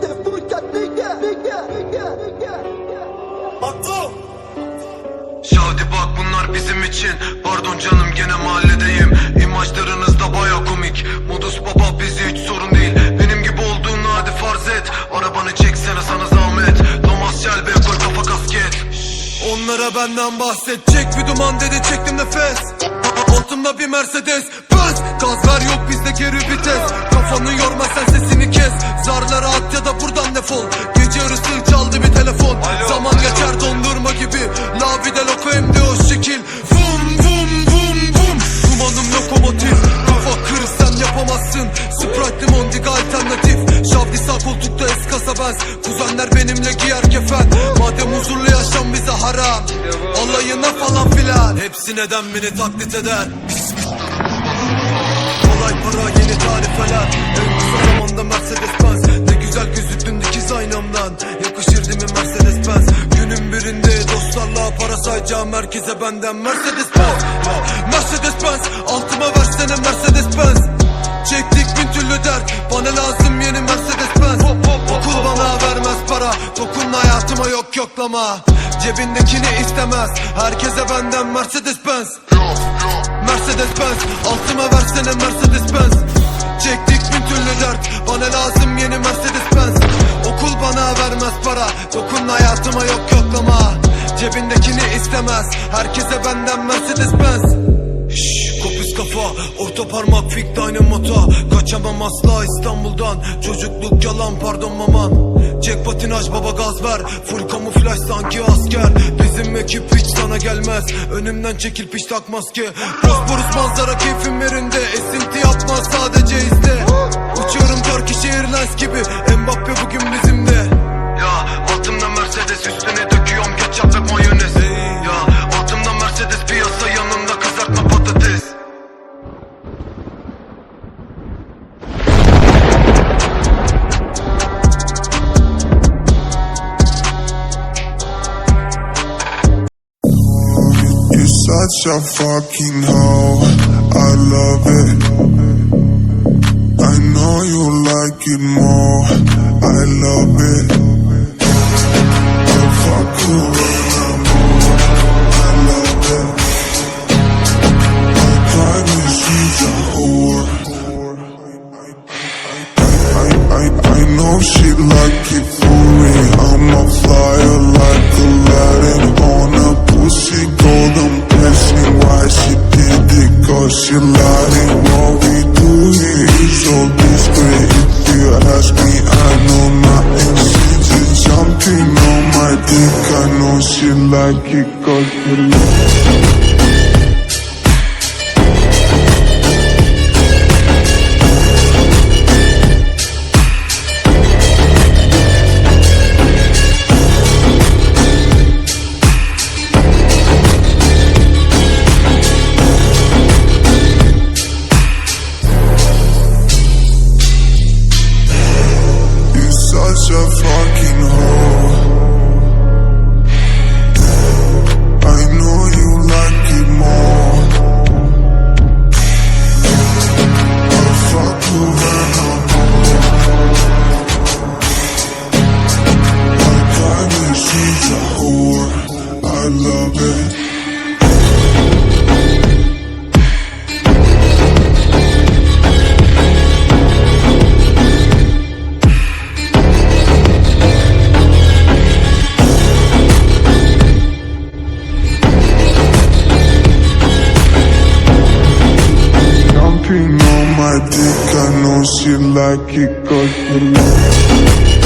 nigga, Furkan nigga, nigga, nigga, nigga. Şadi bak bunlar bizim için. Pardon canım gene mahalledeyim. İmajlarınız da baya komik. Modus baba bizi hiç sorun değil. Benim gibi olduğunu hadi farz et. Arabanı çeksene sana zahmet. Thomas Shelby koy kafa kasket. Onlara benden bahsedecek bir duman dedi çektim nefes. Altımda bir Mercedes. Benz Gaz ver yok bizde geri vites Kafanı yorma sen sesini kes. Zarlara at ya da buradan defol. Gece yarısı çaldı bir telefon. Zaman geçer dondurma gibi. La vida loco hem de o şekil. Vum vum vum vum. Dumanım lokomotif. Kafa kır sen yapamazsın. Sprite limondiga alternatif. Şavdi sağ koltukta eskasa benz Kuzenler benimle giyer kefen. Madem huzurlu yaşam bize haram. Alayına falan filan. Hepsi neden beni taklit eder tarifeler En kısa zamanda Mercedes Benz. Ne güzel gözüktün dikiz aynamdan. Yakışır mi Mercedes Benz? Günün birinde dostlarla para sayacağım Herkese benden. Mercedes Benz Mercedes Benz. Altıma versene Mercedes Benz. Çektik bin türlü dert. Bana lazım yeni Mercedes Benz. Okul bana vermez para. Dokun hayatıma yok yoklama. Cebindekini istemez. Herkese benden Mercedes Benz. Mercedes Benz. Altıma versene Mercedes Cebindekini istemez. Herkese benden Mercedes Benz. Şşş kafa. Orta parmak fik dynamota. Kaçamam asla İstanbul'dan. Çocukluk yalan pardon maman. Çek patinaj baba gaz ver. Full kamuflaj sanki asker. Bizim ekip hiç sana gelmez. Önümden çekil piş tak maske. Bosporus manzara keyfim yerinde. Esinti yapma sadece izle. Uçuyorum Turkish Airlines gibi. Mbappe bugün such a fucking hoe. I love it. I know you like it more. I love it. I'll fuck you when I'm more. I love it. I promise she's a whore. I, I, I know she like it for me. I'm a flyer like Aladdin on a pussy golden Is so discreet. If you ask me, I know. She just jumping on my dick. I know she like it cause she like such a fucking hoe. I know you like it more. I'll fuck I'm I she's a whore. I love it. She like it she like